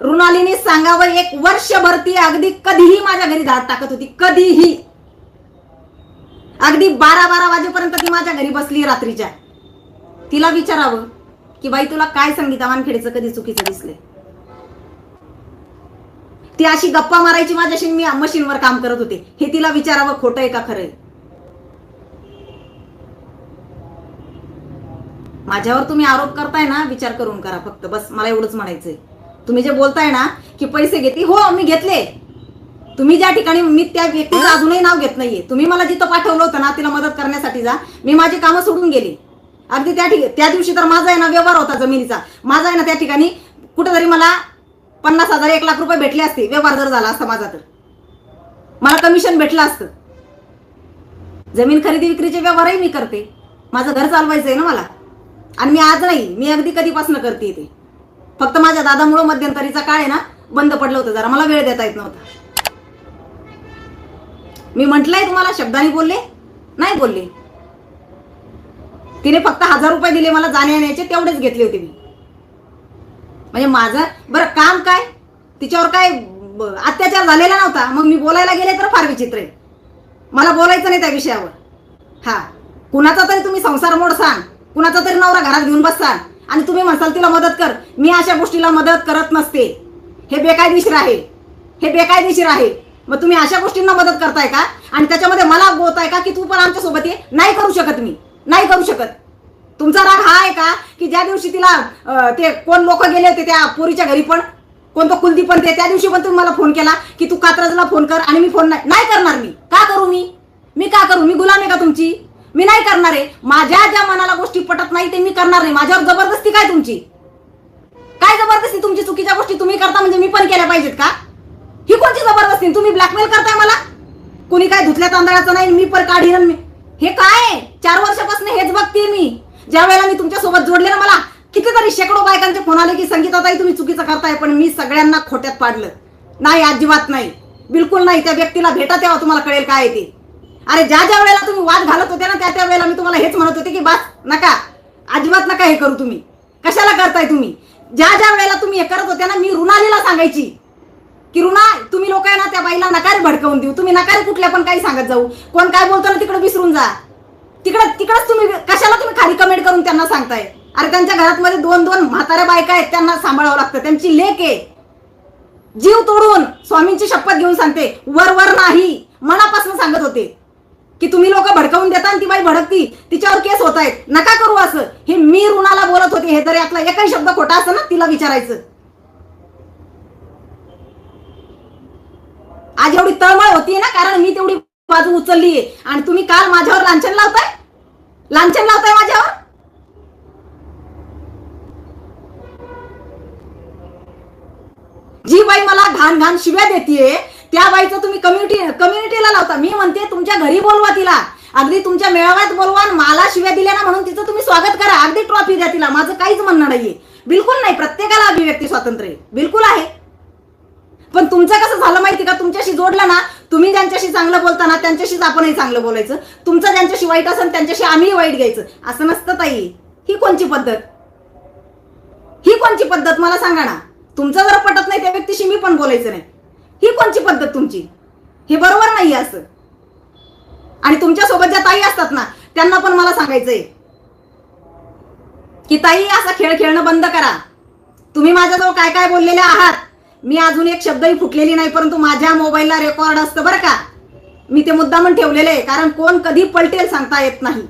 रुणालीने सांगावं एक वर्षभर ती अगदी कधीही माझ्या घरी धाड टाकत होती. कधीही. अगदी बारा बारा वाजेपर्यंत ती माझ्या घरी बसली रात्रीच्या. तिला विचारावं की बाई तुला काय संगीता वानखेडेचं कधी चुकीचं दिसले ती अशी गप्पा मारायची माझ्याशी मी मशीनवर काम करत होते. हे तिला विचारावं खोटं आहे का खरं माझ्यावर तुम्ही आरोप करताय ना विचार करून करा फक्त. बस मला एवढंच म्हणायचंय. तुम्ही जे बोलताय ना की पैसे घेते हो मी घेतले. तुम्ही ज्या ठिकाणी मी त्या व्यक्तीचं अजूनही नाव घेत नाहीये. तुम्ही मला जिथं पाठवलं होतं ना तिला मदत करण्यासाठी जा. मी माझी कामं सोडून गेले. अगदी त्या ठिकाणी त्या दिवशी तर माझा आहे ना व्यवहार होता जमिनीचा. माझा आहे ना त्या ठिकाणी कुठेतरी मला पन्नास हजार एक लाख रुपये भेटले असते. व्यवहार जर झाला असता माझा तर. मला कमिशन भेटलं असतं. जमीन खरेदी विक्रीचे व्यवहारही मी करते. माझं घर चालवायचं आहे ना मला. आणि मी आज नाही मी अगदी कधीपासून करते ते. फक्त माझ्या दादामुळं मध्यंतरीचा काळ आहे ना बंद पडलं होतं जरा. मला वेळ देता येत नव्हता. मी म्हटलंय तुम्हाला शब्दाने बोलले? नाही बोलले. तिने फक्त हजार रुपये दिले मला जाण्या येण्याचे तेवढेच घेतले होते मी. म्हणजे माझं बरं काम काय? तिच्यावर काय अत्याचार झालेला नव्हता. मग मी बोलायला गेले तर फार विचित्र आहे. मला बोलायचं नाही त्या विषयावर. हा. कुणाचा तरी तुम्ही संसार मोडसान कुणाचा तरी नवरा घरात घेऊन बससान आणि तुम्ही म्हणसाल तिला मदत कर. मी अशा गोष्टीला मदत करत नसते. हे बेकायदेशीर आहे. हे बेकायदेशीर आहे. मग तुम्ही अशा गोष्टींना मदत करताय का? आणि त्याच्यामध्ये मला बोलताय का की तू पण आमच्यासोबत ये? नाही करू शकत मी. नाही करू शकत. तुमचा राग हा आहे का की ज्या दिवशी तिला ते कोण लोक गेले होते त्या पोरीच्या घरी पण? कोणतं कुलदी पण ते? त्या दिवशी पण तुम्ही मला फोन केला की तू कात्रजला फोन कर आणि मी फोन नाही. नाही करणार मी. का करू मी? मी का करू? मी गुलाम आहे का तुमची? मी नाही करणार आहे. माझ्या ज्या मनाला गोष्टी पटत नाही ते मी करणार नाही. माझ्यावर जबरदस्ती काय तुमची? काय जबरदस्ती तुमची चुकीच्या गोष्टी तुम्ही करता म्हणजे मी पण केल्या पाहिजेत का? ही कोणची जबरदस्ती? तुम्ही ब्लॅकमेल करताय मला? कुणी काय धुतल्या तांदळाचं नाही मी पर काढीन मी हे काय? चार वर्षापासून हेच बघते मी. ज्या वेळेला मी तुमच्यासोबत जोडले ना मला कितीतरी शेकडो बायकांचे फोन आले की संगीताताई तुम्ही चुकीचं करताय पण मी सगळ्यांना खोट्यात पाडलं. नाही अजिबात नाही. बिलकुल नाही. त्या व्यक्तीला भेटा तेव्हा तुम्हाला कळेल काय ते. अरे ज्या ज्या वेळेला तुम्ही वाद घालत होते ना त्या त्या वेळेला मी तुम्हाला हेच म्हणत होते की बस नका. अजिबात नका हे करू तुम्ही. कशाला करताय तुम्ही? ज्या ज्या वेळेला तुम्ही हे करत होते ना मी रुणालीला सांगायची. की रुणा तुम्ही लोक आहे ना त्या बाईला नकार भडकवून देऊ. तुम्ही नकार कुठल्या पण काही सांगत जाऊ. कोण काय बोलतो ना तिकडे विसरून जा. तिकडं तिकडंच तुम्ही कशाला तुम्ही खाली कमेंट करून त्यांना सांगताय? अरे त्यांच्या घरात मध्ये दोन दोन म्हाताऱ्या बायका आहेत त्यांना सांभाळावं लागतं. त्यांची लेख आहे. जीव तोडून स्वामींची शपथ घेऊन सांगते वर वर नाही. मनापासून सांगत होते. की तुम्ही लोक भडकवून देता आणि ती बाई भडकती. तिच्यावर केस होत आहेत. नका करू असं. हे मी रुणाला बोलत होते. हे तर यातला एकही शब्द खोटा असं ना तिला विचारायचं. आज एवढी तळमळ होतीये ना कारण मी तेवढी बाजू उचललीये. आणि तुम्ही काल माझ्यावर लांछन लावताय? लांछन लावताय माझ्यावर? जी बाई मला घाण घाण शिव्या देतीये त्या बाईचं तुम्ही कम्युनिटी कम्युनिटीला लावता. मी म्हणते तुमच्या घरी बोलवा तिला. अगदी तुमच्या मेळाव्यात बोलवा आणि मला शिव्या दिल्या ना म्हणून तिचं तुम्ही स्वागत करा. अगदी ट्रॉफी द्या तिला. माझं काहीच म्हणणं नाहीये. बिलकुल नाही. प्रत्येकाला अभिव्यक्ती स्वातंत्र्य आहे. बिलकुल आहे. पण तुमचं कसं झालं माहिती का? तुमच्याशी जोडलं ना तुम्ही ज्यांच्याशी चांगलं बोलताना त्यांच्याशीच आपणही चांगलं बोलायचं. तुमचं ज्यांच्याशी वाईट असेल त्यांच्याशी आम्ही वाईट घ्यायचं. असं नसतं ताई. ही कोणची पद्धत? ही कोणची पद्धत? मला सांगा ना. तुमचं जर पटत नाही त्या व्यक्तीशी मी पण बोलायचं नाही. ही कोणची पद्धत तुमची? हे बरोबर नाही असं. आणि तुमच्यासोबत ज्या ताई असतात ना त्यांना पण मला सांगायचंय. की ताई असा खेळ खेळणं बंद करा. तुम्ही माझ्याजवळ काय काय बोललेले आहात? मी अजून एक शब्दही फुटलेली नाही परंतु माझ्या मोबाईलला रेकॉर्ड असतं बरं का. मी ते मुद्दामून ठेवलेले आहे कारण कोण कधी पलटेल सांगता येत नाही.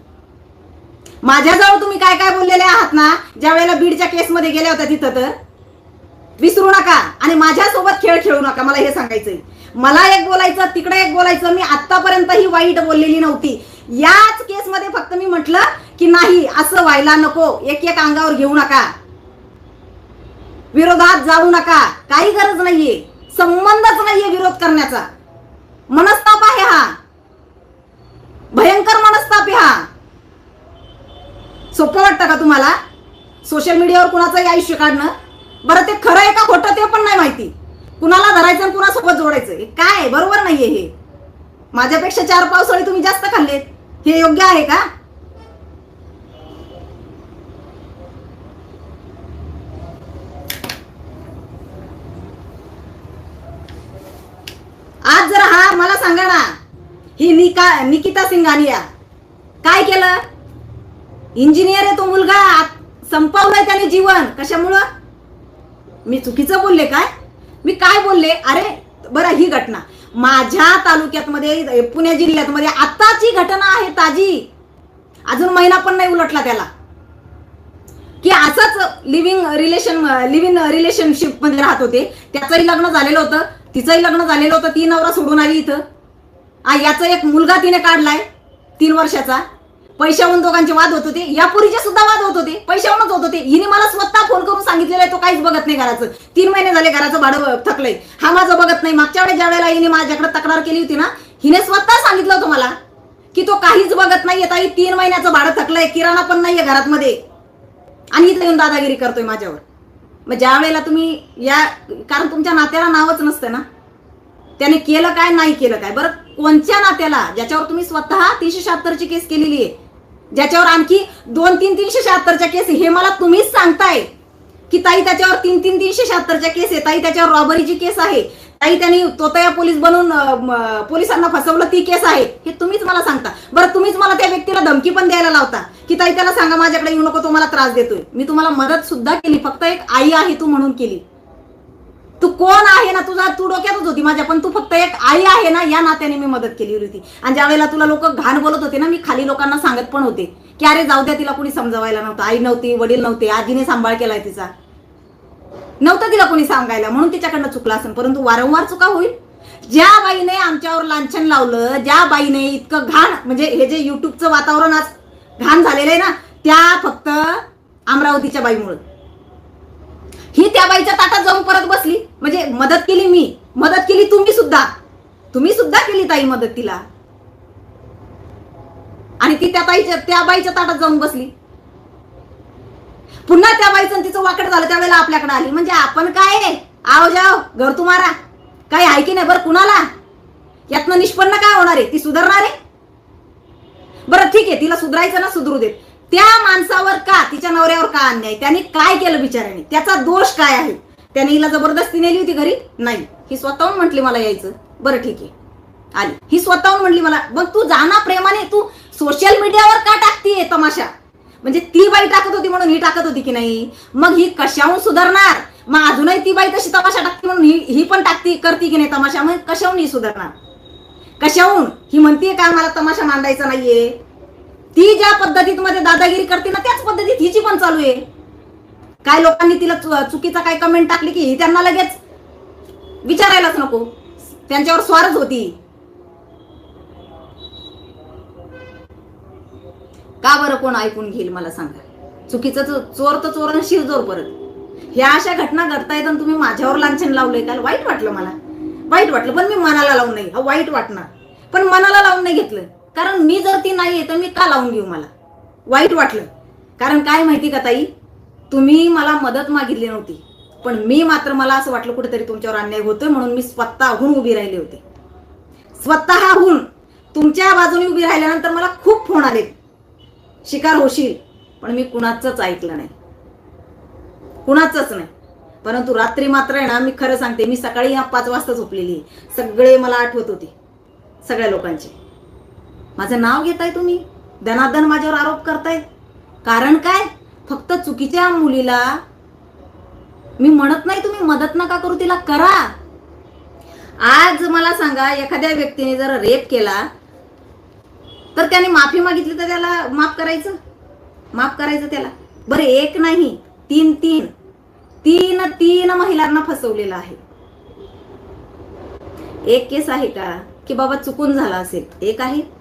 माझ्याजवळ तुम्ही काय काय बोललेले आहात ना ज्या वेळेला बीडच्या केसमध्ये गेल्या होत्या तिथं तर विसरू नका आणि माझ्यासोबत खेळ खेळू नका मला हे सांगायचंय. मला एक बोलायचं तिकडे एक बोलायचं मी आतापर्यंत ही वाईट बोललेली नव्हती. याच केसमध्ये फक्त मी म्हटलं की नाही असं व्हायला नको एक एक अंगावर घेऊ नका. विरोधात जाऊ नका काही गरज नाहीये संबंधच नाहीये विरोध करण्याचा. मनस्ताप आहे हा. भयंकर मनस्ताप आहे हा. सोपं वाटतं का तुम्हाला? सोशल मीडियावर कुणाचंही आयुष्य काढणं? बरं ते खरं आहे का खोटं ते पण नाही माहिती. कुणाला धरायचं आणि कुणासोबत जोडायचं? हे काय आहे? बरोबर नाहीये हे. माझ्यापेक्षा चार पावसाळी तुम्ही जास्त खाल्लेत. हे योग्य आहे का? आज जर हा मला सांगा ना. ही निका निकिता सिंघानिया. काय केलं? इंजिनियर आहे तो मुलगा. संपवलाय त्याने जीवन. कशामुळं? मी चुकीचं बोलले काय? मी काय बोलले? अरे बरं ही घटना. माझ्या तालुक्यात मध्ये पुणे जिल्ह्यात मध्ये आताची घटना आहे ताजी. अजून महिना पण नाही उलटला त्याला. की असंच लिव्हिंग रिलेशन लिव्हिंग रिलेशनशिपमध्ये राहत होते. त्याचंही लग्न झालेलं होतं. तिचंही लग्न झालेलं होतं. ती नवरा सोडून आली इथं. याचा एक मुलगा तिने काढलाय तीन वर्षाचा. पैशावरून दोघांचे वाद होत होते. यापूर्वीचे सुद्धा वाद होत होते. पैशावरूनच होत होते. हिने मला स्वतः फोन करून सांगितलेला आहे तो काहीच बघत नाही घराचं. तीन महिने झाले घराचं भाडं थकलंय. हा माझं बघत नाही. मागच्या वेळेस ज्या वेळेला हिने माझ्याकडे तक्रार केली होती ना हिने स्वतः सांगितलं होतं मला की तो काहीच बघत नाहीये ताई. तीन महिन्याचं भाडं थकलंय. किराणा पण नाहीये घरात मध्ये आणि इथं येऊन दादागिरी करतोय माझ्यावर. मग ज्या वेळेला तुम्ही या कारण तुमच्या नात्याला नावच नसतं ना. त्याने केलं काय नाही केलं काय? बरं कोणत्या नात्याला? ज्याच्यावर तुम्ही स्वतः तीनशे शहात्तरची केस केलेली आहे. ज्याच्यावर आणखी दोन तीन तीनशे शहात्तरच्या केस आहे, हे मला तुम्हीच सांगताय. की ताई त्याच्यावर तीन तीन तीनशे शहात्तरच्या केस आहे ताई त्याच्यावर रॉबरीची केस आहे ताई त्यांनी तोतया पोलीस बनून पोलिसांना फसवलं ती केस आहे हे तुम्हीच मला सांगता. बरं तुम्हीच मला त्या व्यक्तीला धमकी पण द्यायला लावता की ताई त्याला सांगा माझ्याकडे येऊ नको तो मला त्रास देतोय. मी तुम्हाला मदत सुद्धा केली फक्त एक आई आहे तू म्हणून केली. तू कोण आहे ना तुझा तू डोक्यातच होती माझ्या पण तू फक्त एक आई आहे ना या नात्याने मी मदत केली होती. आणि ज्या वेळेला तुला लोक घाण बोलत होते ना मी खाली लोकांना सांगत पण होते. की अरे जाऊ द्या तिला कुणी समजवायला नव्हतं. आई नव्हती वडील नव्हते आजीने सांभाळ केलाय तिचा. नव्हतं तिला कोणी सांगायला म्हणून तिच्याकडनं चुकला असेल परंतु वारंवार चुका होईल. ज्या बाईने आमच्यावर लांछन लावलं ज्या बाईने इतकं घाण म्हणजे हे जे युट्यूबचं वातावरण आज घाण झालेलं आहे ना त्या फक्त अमरावतीच्या बाईमुळे. ही त्या बाईच्या ताटात जाऊन परत बसली. म्हणजे मदत केली मी. मदत केली तुम्ही सुद्धा. तुम्ही सुद्धा केली ताई मदत तिला. आणि ती त्या ताईच्या त्या बाईच्या ताटात जाऊन बसली. पुन्हा त्या बाईचं तिचं वाकड झालं त्यावेळेला आपल्याकडे आली. म्हणजे आपण काय आव जाव घर तुम्हाला काय आहे की नाही बरं कुणाला? यातनं निष्पन्न काय होणार आहे? ती सुधारणार आहे? बरं ठीक आहे तिला सुधारायचं ना सुधरू देत. त्या माणसावर का तिच्या नवऱ्यावर का अन्याय? त्यांनी काय केलं बिचाराने त्याचा दोष काय आहे? त्याने हिला जबरदस्ती नेली होती घरी? नाही. ही स्वतःहून म्हटली मला यायचं. बरं ठीक आहे. आली. ही स्वतःहून म्हटली मला मग तू जाना प्रेमाने तू सोशल मीडियावर का टाकतीये तमाशा? म्हणजे ती बाई टाकत होती म्हणून ही टाकत होती की नाही? मग ही कशाहून सुधारणार? मग अजूनही ती बाई तशी तमाशा टाकते म्हणून ही ही पण टाकती करते की नाही तमाशा? मग कशाहून ही सुधारणार? कशाहून? ही म्हणतीये का मला तमाशा मांडायचा नाहीये? ती ज्या पद्धतीत मध्ये दादागिरी करते ना त्याच पद्धतीत हिची पण चालू आहे. काय लोकांनी तिला चुकीचा काय कमेंट टाकली की त्यांना लगेच विचारायलाच नको. त्यांच्यावर स्वारच होती. का बरं कोण ऐकून घेईल मला सांगा? चुकीचं चोर तर चोर आणि शिरजोर परत. ह्या अशा घटना घडतायत आणि तुम्ही माझ्यावर लांछन लावलंय काल वाईट वाटलं मला. वाईट वाटलं पण मी मनाला लावून नाही. हा वाईट वाटणार. पण मनाला लावून नाही घेतलं. कारण मी जर ती नाहीये तर मी का लावून घेऊ मला? वाईट वाटलं. कारण काय माहिती का ताई? तुम्ही मला मदत मागितली नव्हती. पण मी मात्र मला असं वाटलं कुठेतरी तुमच्यावर अन्याय होतोय म्हणून मी स्वतःहून उभी राहिले होते. स्वतःहून तुमच्या बाजूने उभी राहिल्यानंतर मला खूप फोन आले. शिकार होशील पण मी कुणाचंच ऐकलं नाही. कुणाचंच नाही. परंतु रात्री मात्र आहे ना मी खरं सांगते मी सकाळी या पाच वाजता झोपलेली सगळे मला आठवत होते. सगळ्या लोकांचे. माझं नाव घेताय तुम्ही? दनादन माझ्यावर आरोप करताय. कारण काय? फक्त चुकीच्या मुलीला मी म्हणत नाही तुम्ही मदत नका करू तिला करा. आज मला सांगा एखाद्या व्यक्तीने जर रेप केला तर त्याने माफी मागितली तर त्याला माफ करायचं? माफ करायचं त्याला? बरं एक नाही तीन तीन. तीन तीन महिलांना फसवलेलं आहे. एक केस आहे का? की बाबा चुकून झाला असेल. एक आहे.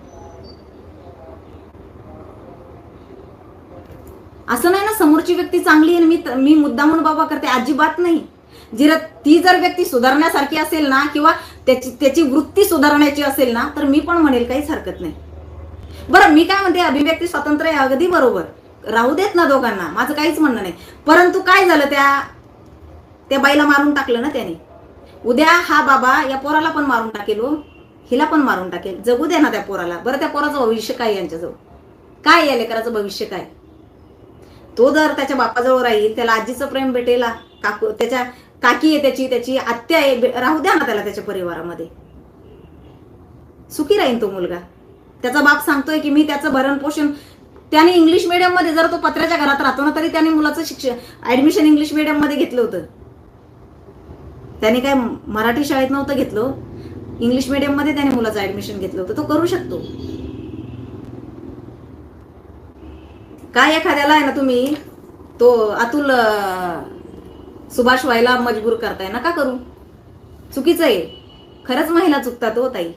असं नाही ना समोरची व्यक्ती चांगली आहे आणि मी मी म्हणून बाबा करते अजिबात नाही. जर ती जर व्यक्ती सुधारण्यासारखी असेल ना किंवा त्याची त्याची वृत्ती सुधारण्याची असेल ना तर मी पण म्हणेल काहीच हरकत नाही. बरं मी काय म्हणते अभिव्यक्ती स्वातंत्र्य आहे अगदी बरोबर. राहू देत ना दोघांना माझं काहीच म्हणणं नाही. परंतु काय झालं त्या त्या बाईला मारून टाकलं ना त्याने? उद्या हा बाबा या पोराला पण मारून टाकेल हो. हिला पण मारून टाकेल. जगू दे ना त्या पोराला. बरं त्या पोराचं भविष्य काय यांच्याजवळ? काय या लेकराचं भविष्य काय? तो जर त्याच्या बापाजवळ राहील त्याला आजीचं प्रेम भेटेल काकू त्याच्या काकी आहे त्याची त्याची आत्या आहे राहू द्या ना त्याला त्याच्या परिवारामध्ये. सुखी राहीन तो मुलगा. त्याचा बाप सांगतोय की मी त्याचं भरण पोषण त्याने इंग्लिशमध्ये जर तो पत्र्याच्या घरात राहतो ना तरी त्याने मुलाचं शिक्षण ऍडमिशन इंग्लिशमध्ये घेतलं होतं. त्याने काय मराठी शाळेत नव्हतं घेतलं? इंग्लिशमध्ये त्याने मुलाचं ऍडमिशन घेतलं होतं. तो करू शकतो. काय एखाद्याला आहे ना तुम्ही तो अतुल सुभाष व्हायला मजबूर करताय ना का करू. चुकीचं आहे. खरंच महिला चुकतात हो ताई.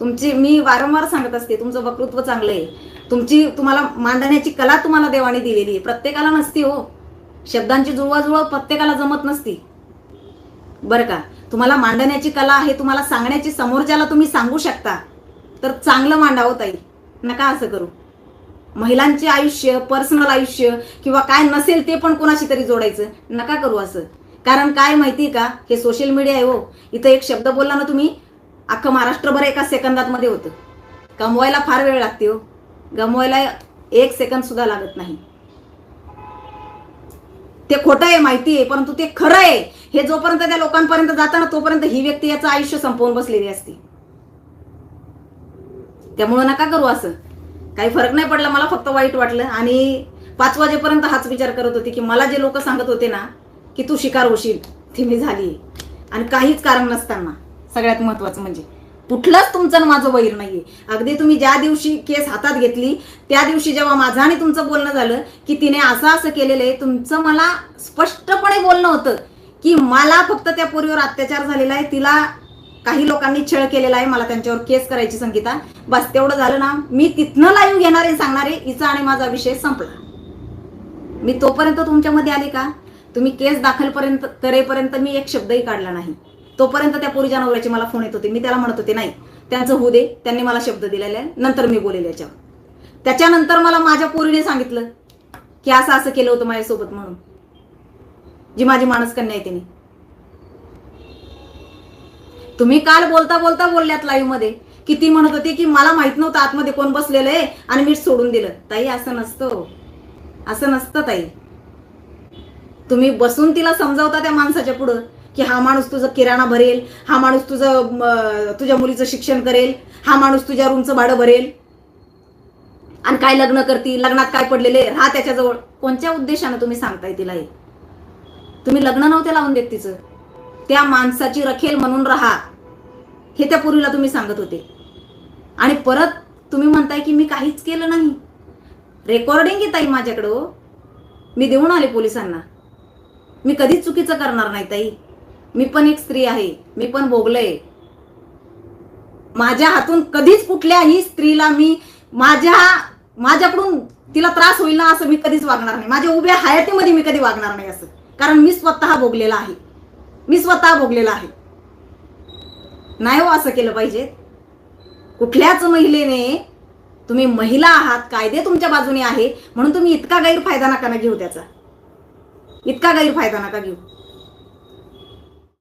तुमची मी वारंवार सांगत असते तुमचं वक्तृत्व चांगलं आहे. तुमची तुम्हाला मांडण्याची कला तुम्हाला देवाने दिलेली आहे. प्रत्येकाला नसती हो. शब्दांची जुळवाजुळव प्रत्येकाला जमत नसती. बरं का? तुम्हाला मांडण्याची कला आहे तुम्हाला सांगण्याची समोरच्याला तुम्ही सांगू शकता. तर चांगलं मांडावं ताई. नका असं करू. महिलांचे आयुष्य पर्सनल आयुष्य किंवा काय नसेल ते पण कोणाशी तरी जोडायचं? नका करू असं. कारण काय माहिती का? हे सोशल मीडिया आहे हो. इथं एक शब्द बोलला ना तुम्ही अख्खं महाराष्ट्रभर एका सेकंदात मध्ये होतं. कमवायला फार वेळ लागते हो. गमवायला एक सेकंद सुद्धा लागत नाही. ते खोटं आहे माहिती आहे परंतु ते खरं आहे. हे जोपर्यंत त्या लोकांपर्यंत जाताना तोपर्यंत ही व्यक्ती याचं आयुष्य संपवून बसलेली असते. त्यामुळं नका करू असं. काही फरक नाही पडला मला फक्त वाईट वाटलं. आणि पाच वाजेपर्यंत हाच विचार करत होते की मला जे लोक सांगत होते ना की तू शिकार होशील ती मी झाली. आणि काहीच कारण नसताना सगळ्यात महत्वाचं म्हणजे कुठलंच तुमचं माझं वैर नाहीये. अगदी तुम्ही ज्या दिवशी केस हातात घेतली त्या दिवशी जेव्हा माझं आणि तुमचं बोलणं झालं की तिने असं असं केलेलं आहे तुमचं मला स्पष्टपणे बोलणं होतं की मला फक्त त्या पोरीवर अत्याचार झालेला आहे तिला काही लोकांनी छळ केलेला आहे मला त्यांच्यावर केस करायची संगीता. बस तेवढं झालं ना मी तिथनं लाईव्ह सांगणार आहे हिचा आणि माझा विषय संपला. मी तोपर्यंत तुमच्यामध्ये आले का? तुम्ही केस दाखलपर्यंत करेपर्यंत मी एक शब्दही काढला नाही. तोपर्यंत त्या पोरीच्या नवऱ्याचे मला फोन येत होते. मी त्याला म्हणत होते नाही त्यांचं होऊ दे त्यांनी मला शब्द दिलेला आहे नंतर मी बोलेल याच्यावर. त्याच्यानंतर मला माझ्या पोरीने सांगितलं की असं असं केलं होतं माझ्यासोबत म्हणून. जी माझी माणसकन्या आहे तिने. तुम्ही काल बोलता बोलता बोलल्यात लाईव्हमध्ये. की ती म्हणत होती की मला माहीत नव्हतं आतमध्ये कोण बसलेलं आहे आणि मी सोडून दिलं. ताई असं नसतं हो. असं नसतं ताई. तुम्ही बसून तिला समजावता त्या माणसाच्या पुढं की हा माणूस तुझं किराणा भरेल हा माणूस तुझं तुझ्या मुलीचं शिक्षण करेल हा माणूस तुझ्या रूमचं भाडं भरेल. आणि काय लग्न करतील लग्नात काय पडलेले राहा त्याच्याजवळ. कोणत्या उद्देशानं तुम्ही सांगताय तिला हे? तुम्ही लग्न नव्हते लावून देत तिचं. त्या माणसाची रखेल म्हणून राहा. हे त्या पूर्वीला तुम्ही सांगत होते. आणि परत तुम्ही म्हणताय की मी काहीच केलं नाही. रेकॉर्डिंग येत ताई माझ्याकडं मी देऊन आले पोलिसांना. मी कधीच चुकीचं करणार नाही ताई. मी पण एक स्त्री आहे. मी पण भोगलंय. माझ्या हातून कधीच कुठल्याही स्त्रीला मी माझ्या माझ्याकडून तिला त्रास होईल ना असं मी कधीच वागणार नाही. माझ्या उभ्या हयातीमध्ये मी कधी वागणार नाही असं. कारण मी स्वतः भोगलेला आहे. मी स्वतः भोगलेला आहे. नाही हो असं केलं पाहिजे. कुठल्याच महिलेने तुम्ही महिला आहात कायदे तुमच्या बाजूने आहे म्हणून तुम्ही इतका गैरफायदा नका ना घेऊ त्याचा. इतका गैरफायदा नका घेऊ.